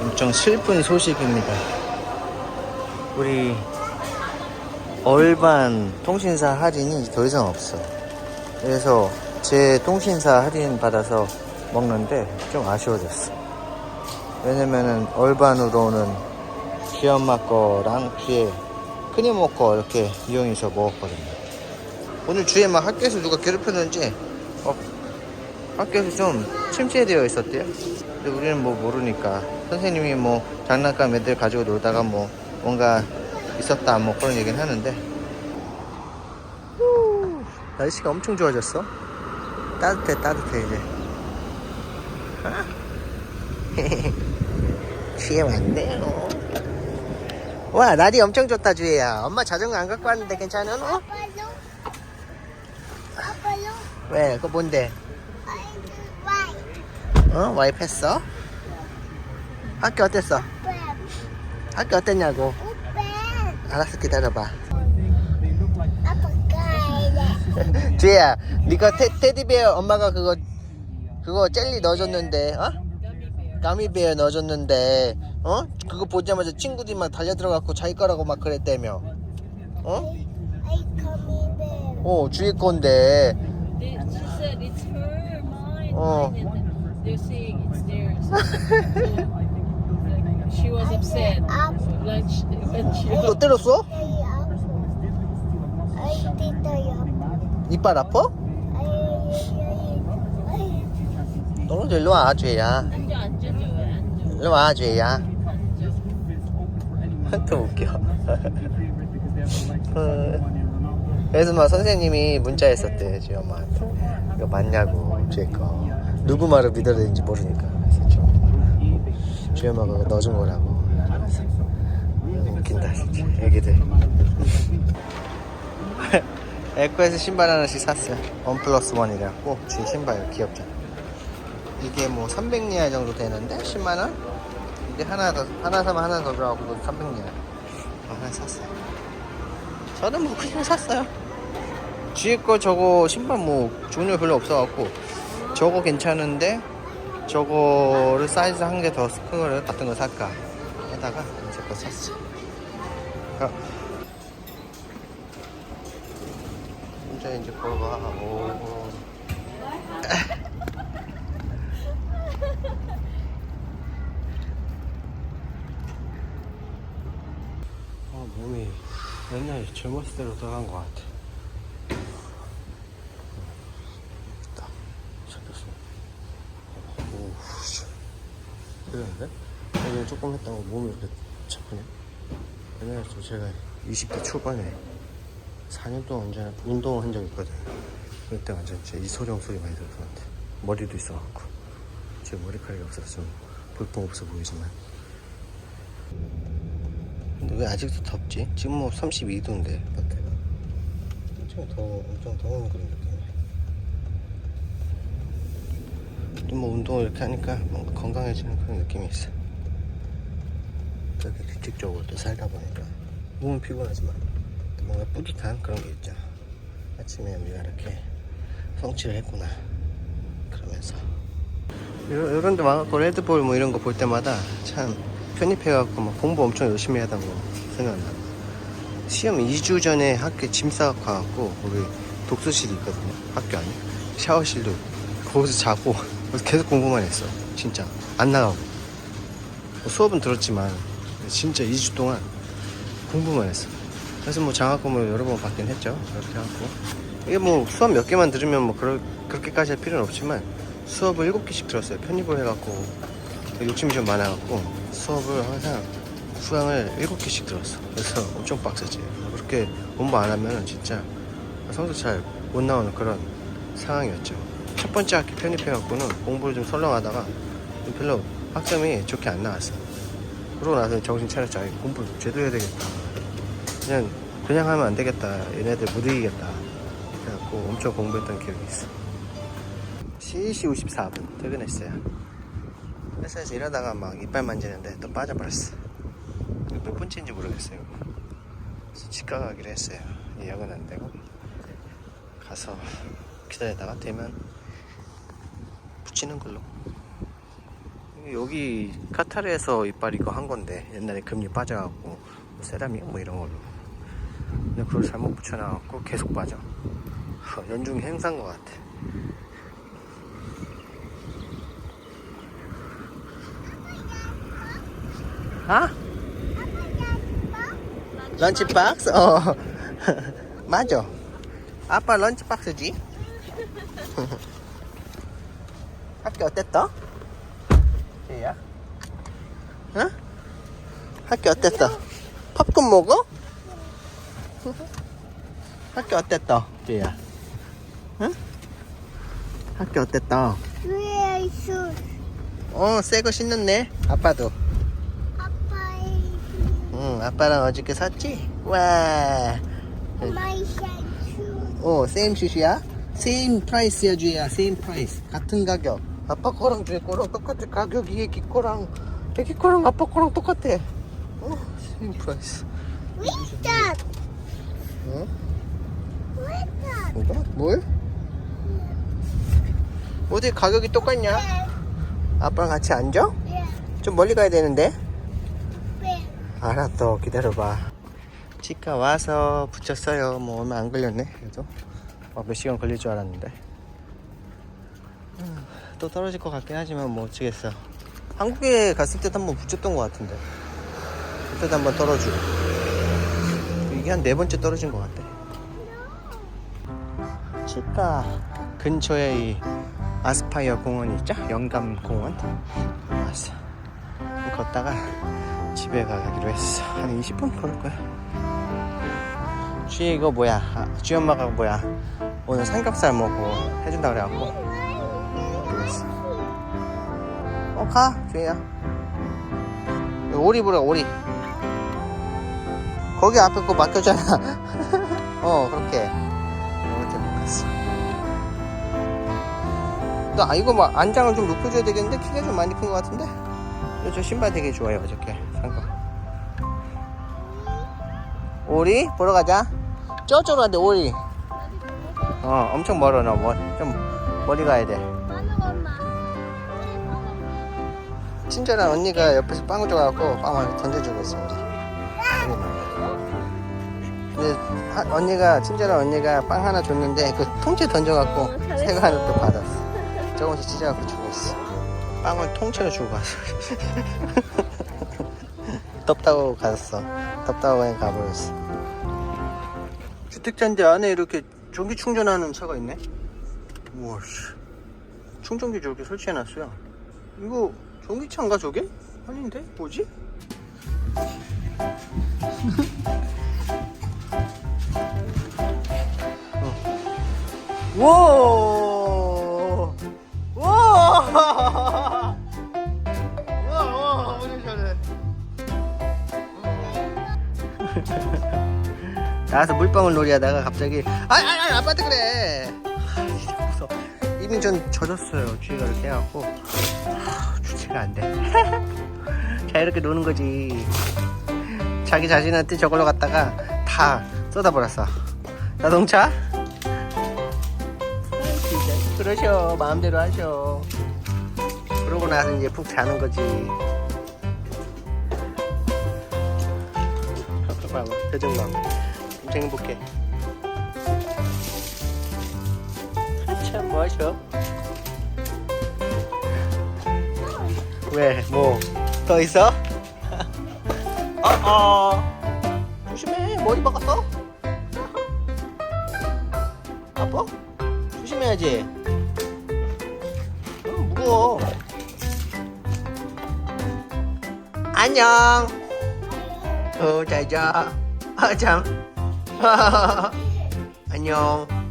엄청 슬픈 소식입니다. 우리 얼반 통신사 할인이 더 이상 없어. 그래서 제 통신사 할인 받아서 먹는데 좀 아쉬워졌어. 왜냐면은 얼반으로는 귀엄마 거랑 뒤에 큰이모 거 이렇게 이용해서 먹었거든요. 오늘 주에 막 학교에서 누가 괴롭혔는지 어, 학교에서 좀 침체되어 있었대요. 근데 우리는 뭐 모르니까 선생님이 뭐 장난감 애들 가지고 놀다가 뭐 뭔가 있었다 뭐 그런 얘기는 하는데 후, 날씨가 엄청 좋아졌어. 따뜻해 따뜻해 이제. 주에 왔네요. 와 날이 엄청 좋다 주혜야. 엄마 자전거 안 갖고 왔는데 괜찮아? 너? 아빠요? 아빠요? 왜? 그거 뭔데? 와이. 어? 와이프 했어? 학교 어땠어? 뱀. 학교 어땠냐고? 뱀. 알았어 기다려봐 주혜야 니가 테, 테디베어 엄마가 그거 그거 젤리 넣어줬는데 어? 가미베어 넣어줬는데 어? 그거 보자마자 친구들이 막 달려들어갖고 자기 거라고 막 그랬다며 어? 어 주혜 건데 They- They're saying it's theirs. So, she was upset. She, when she 또 때렸어? 이빨 아파? 아이 아이 아이. 너도 일로 와 주혜야 앉아 앉아줘 왜 앉아 일로 와 앉아. 또 웃겨. 어, 그래서 막 선생님이 문자 했었대, 지 엄마한테. 이거 맞냐고, 제 거. 누구 말을 믿어야 되는지 모르니까. 그래서 좀, 주희 엄마가 그거 넣어준 거라고. 그래서 웃긴다, 진짜. 애기들. 에코에서 신발 하나씩 샀어요. 원 플러스 원이라고. 제 신발 귀엽잖아. 이게 뭐 300리알 정도 되는데 10만 원? 근데 하나 더 하나 사면 하나 더 들어가고 300리알. 하나 샀어요. 저는 뭐 그냥 샀어요. 뒤에 거 저거 신발 뭐 종류 별로 없어갖고 저거 괜찮은데 저거를 사이즈 한 개 더 큰 거를 같은 거 살까 하다가 제거 샀어. 어. 이제 이제 걸어가. 오. 아, 몸이 옛날 젊었을 때로 돌아간 것 같아. 딱 잡혔어. 오, 씨. 그랬는데? 오늘 조금 했다고 몸이 이렇게. 옛날에 또 제가 20대 초반에 4년 동안 완전 운동을 한 적이 있거든. 그때 완전 진짜 이소룡 소리 많이 들었었는데. 머리도 있어갖고. 제 머리카락이 없어서 좀 볼품 없어 보이지만. 근데 왜 아직도 덥지? 지금 뭐 32도인데 밖에가 엄청 더워 엄청 더운 그런 느낌 이야 또뭐 운동을 이렇게 하니까 뭔가 건강해지는 그런 느낌이 있어 그렇게 규칙적으로 또 살다 보니까 몸은 피곤하지만 또 뭔가 뿌듯한 그런 게 있죠 아침에 우리가 이렇게 성취를 했구나 그러면서 이런, 이런 데 와갖고 레드볼 뭐 이런 거 볼 때마다 참 편입해갖고 막 공부 엄청 열심히 하다고 생각나. 시험 2주 전에 학교에 짐 싸갖고 와갖고 우리 독서실이 있거든요. 학교 안에. 샤워실도. 거기서 자고 거기서 계속 공부만 했어. 진짜. 안 나가고. 뭐 수업은 들었지만 진짜 2주 동안 공부만 했어. 그래서 뭐 장학금을 여러 번 받긴 했죠. 그렇게 하고. 이게 뭐 수업 몇 개만 들으면 뭐 그럴, 그렇게까지 할 필요는 없지만 수업을 7개씩 들었어요. 편입을 해갖고 욕심이 좀 많아갖고 수업을 항상 수강을 7개씩 들었어. 그래서 엄청 빡세지. 그렇게 공부 안 하면 진짜 성적 잘 못 나오는 그런 상황이었죠. 첫 번째 학기 편입해갖고는 공부를 좀 설렁하다가 별로 학점이 좋게 안 나왔어. 그러고 나서 정신. 아이, 공부 제대로 해야 되겠다. 그냥, 그냥 하면 안 되겠다. 얘네들 못 이기겠다. 그래갖고 엄청 공부했던 기억이 있어. 3시 54분 퇴근했어요. 회사에서 일하다가 막 이빨 만지는데 또 빠져버렸어. 몇 번째인지 모르겠어요. 그래서 치과 가기로 했어요. 예약은 안 되고 가서 기다리다가 되면 붙이는 걸로. 여기 카타르에서 이빨 이거 한 건데 옛날에 금리 빠져갖고 뭐 세라믹 뭐 이런 걸로 근데 그걸 잘못 붙여놔갖고 계속 빠져 어, 연중 행사인 것 같아 아? 런치박스? 어 맞아 아빠 런치박스지? 학교 어땠어? 얘야? 응? 학교 어땠어? 팝콘 먹어? 학교 어땠어? 얘야? 응? 학교 어땠어? Is shoes? 어, 새 거 신었네. 아빠도. 아빠의 응, 아빠랑 어저께 샀지? 와. my shoes. 어, 세임 슛이야? 세임 프라이스야, 주야. 세임 프라이스. 같은 가격. 아빠 거랑 주의 거랑 똑같아. 가격이 애기 거랑, 애기 거랑 아빠 거랑 똑같아. 어, 세임 프라이스. That? 응? That? 이거? 뭘? 어디 가격이 똑같냐? Where? 아빠랑 같이 앉아? Yeah. 좀 멀리 가야 되는데? Where? 알았어 기다려봐 치과 와서 붙였어요 뭐 얼마 안 걸렸네 그래도 어, 몇 시간 걸릴 줄 알았는데 음, 또 떨어질 것 같긴 하지만 뭐 어쩌겠어. 한국에 갔을 때도 한번 붙였던 것 같은데. 그때도 한번 떨어지고. 이게 한 네 번째 떨어진 것 같아. 치과 근처에 이 아스파이어 공원이 있죠? 영감 공원? 왔어. 걷다가 집에 가기로 했어. 한 20분 걸을 거야. 쥐 이거 뭐야? 아, 쥐 엄마가 뭐야? 오늘 삼겹살 먹고 해준다 그래갖고 그랬어. 어 가. 여기 오리 보라 오리. 거기 앞에 거 맡겨잖아. 어 그렇게. 못 갔어. 나 이거 막 안장을 좀 높여줘야 되겠는데 키가 좀 많이 큰 것 같은데? 저 신발 되게 좋아요 어저께 산 거. 오리 보러 가자. 저쪽으로 가는데 오리. 어 엄청 멀어 너좀 멀리 가야 돼. 친절한 언니가 옆에서 빵을 줘갖고 빵을 던져주고 우리. 근데 하- 언니가 친절한 언니가 빵 하나 줬는데 그 통째 던져갖고 새거 하나 또 받았어. 조금씩 찢어갖고 주고 있어. 빵을 통째로 주고 갔어. 덥다고 갔어. 덥다고 그냥 가버렸어. 주택자인데 안에 이렇게 전기 충전하는 차가 있네? 우와, 씨. 충전기 저렇게 설치해놨어요. 이거 전기차인가 저게? 아닌데? 뭐지? 어. 와! 와! 와, 와, 오늘 잘해. 나와서 물방울 놀이 하다가 갑자기 아이 아이 아이 아빠한테 그래 아, 무서워 이미 전 젖었어요. 주위가 이렇게 해갖고. 하, 주체가 안돼. 자 이렇게 노는 거지. 자기 자신한테 저걸로 갖다가 다 쏟아버렸어. 자동차. 아, 진짜 그러셔. 마음대로 하셔. 그러고 나서 이제 푹 자는 거지. 봐봐 표정 봐. 엄청 행복해 하셔? 왜? 뭐? 더 있어? 어어 조심해 머리 박았어? 아파? 조심해야지 어, 무거워 안녕 어, 잘 자. 아, 참. 안녕.